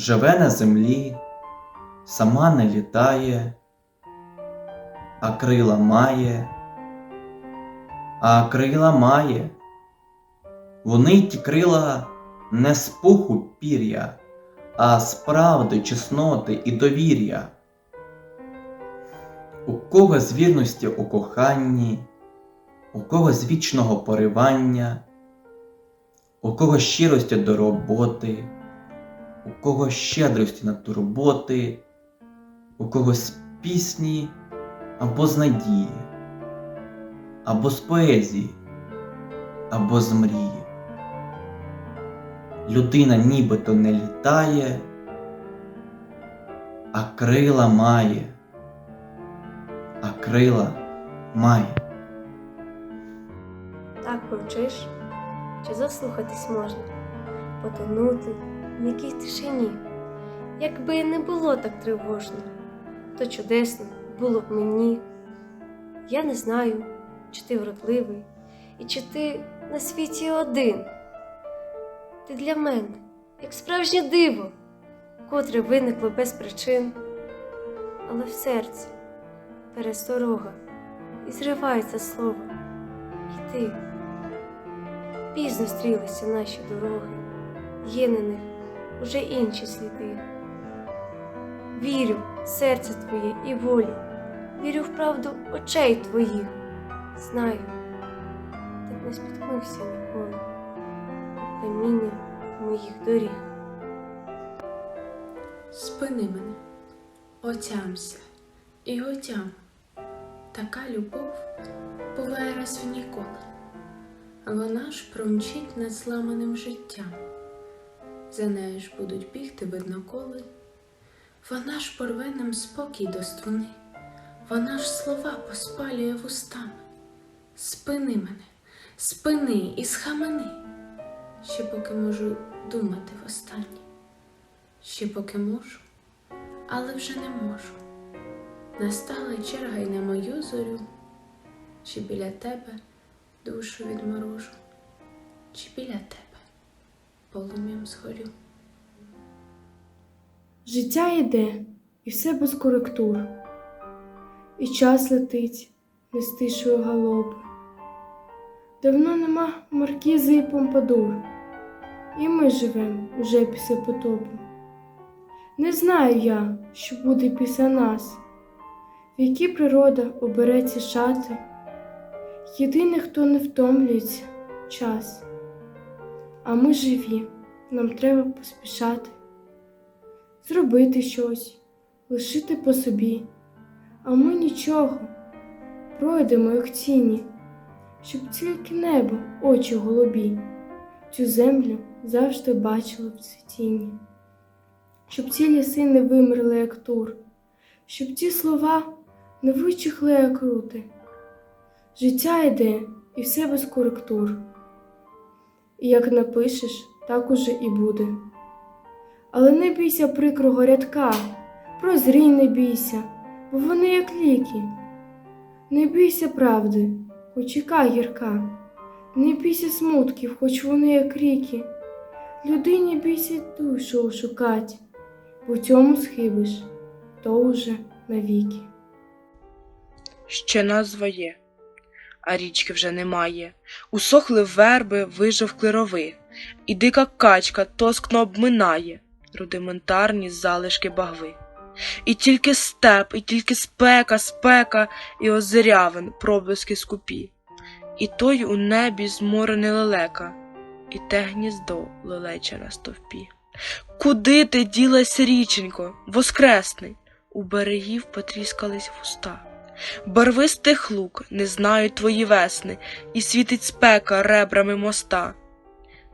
Живе на землі, сама не літає, а крила має, а крила має. Вони ті крила не з пуху пір'я, а з правди, чесноти і довір'я. У кого з вірності у коханні, у кого з вічного поривання, у кого щирості до роботи, у кого щедрості на турботи, у кого з пісні або з надії, або з поезії, або з мрії. Людина нібито не літає, а крила має, а крила має. Так повчиш, чи заслухатись можна, потонути в якій тишині. Якби не було так тривожно, то чудесно було б мені. Я не знаю, чи ти вродливий, і чи ти на світі один. Ти для мене, як справжнє диво, котре виникло без причин, але в серці пересторога і зривається слово. І ти. Пізно стрілися наші дороги, є на них уже інші сліди. Вірю в серце твоє і волю, вірю в правду очей твоїх. Знаю, ти б не спіткнувся ніколи об каміння моїх доріг. Спини мене, отямся і отям. Така любов буває раз в ніколи. Вона ж промчить над зламаним життям. За нею ж будуть бігти видноколи. Вона ж порве нам спокій до струни. Вона ж слова поспалює вустами. Спини мене, спини і схамани, ще поки можу думати востаннє. Ще поки можу, але вже не можу. Настала черга й на мою зорю, чи біля тебе душу відморожу, чи біля тебе полум'ям згорю. Життя йде, і все без коректур, і час летить, не стишує галопи. Давно нема маркізи і помпадур, і ми живем уже після потопу. Не знаю я, що буде після нас, в які природа обере ці шати. Єдиний, хто не втомлюється час. А ми живі, нам треба поспішати. Зробити щось, лишити по собі, а ми нічого, пройдемо, як тіні, щоб тільки небо, очі голубі, цю землю завжди бачили в цвітінні, щоб ці ліси не вимерли, як тур, щоб ті слова не вичихли, як рути. Життя йде і все без коректур. І як напишеш, так уже і буде. Але не бійся прикрого рядка, прозрій не бійся, бо вони як ліки. Не бійся правди, хоч яка гірка, не бійся смутків, хоч вони як ріки. Людині бійся душу шукать, бо цьому схибиш, то уже навіки. Ще назва є, а річки вже немає. Усохли верби, вижовкли рови, і дика качка тоскно обминає рудиментарні залишки багви. І тільки степ, і тільки спека, спека, і озерявин, проблиски скупі, і той у небі зморений лелека, і те гніздо лелече на стовпі. Куди ти ділась, річенько, воскресний? У берегів потріскались вуста. Барвистих лук не знають твої весни, і світить спека ребрами моста.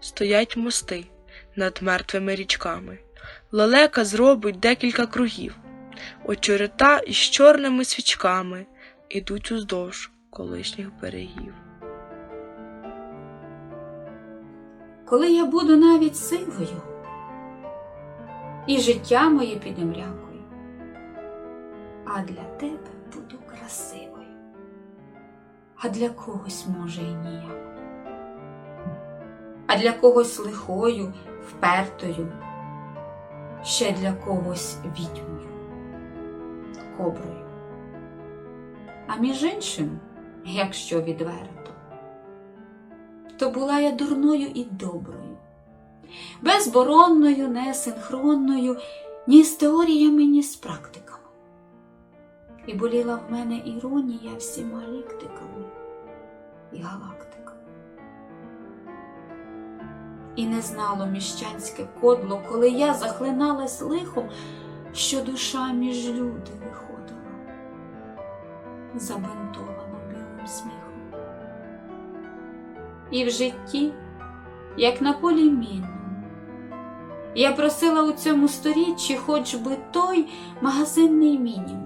Стоять мости, над мертвими річками. Лелека зробить декілька кругів. Очерета із чорними свічками ідуть уздовж колишніх берегів. коли я буду навіть сивою, і життя моє піде мрякою, а для тебе буду красивою, а для когось, може, і ніякою, а для когось лихою, впертою, ще для когось відьмою, коброю. А між іншим, якщо відверто, то була я дурною і доброю, безборонною, несинхронною, ні з теоріями, ні з практиками. І боліла в мене іронія всіма ліктиками і галактиками. І не знало міщанське кодло, коли я захлиналась лихом, що душа між люди виходила, забинтована білим сміхом. І в житті, як на полі мінному, я просила у цьому сторіччі хоч би той магазинний мінімум.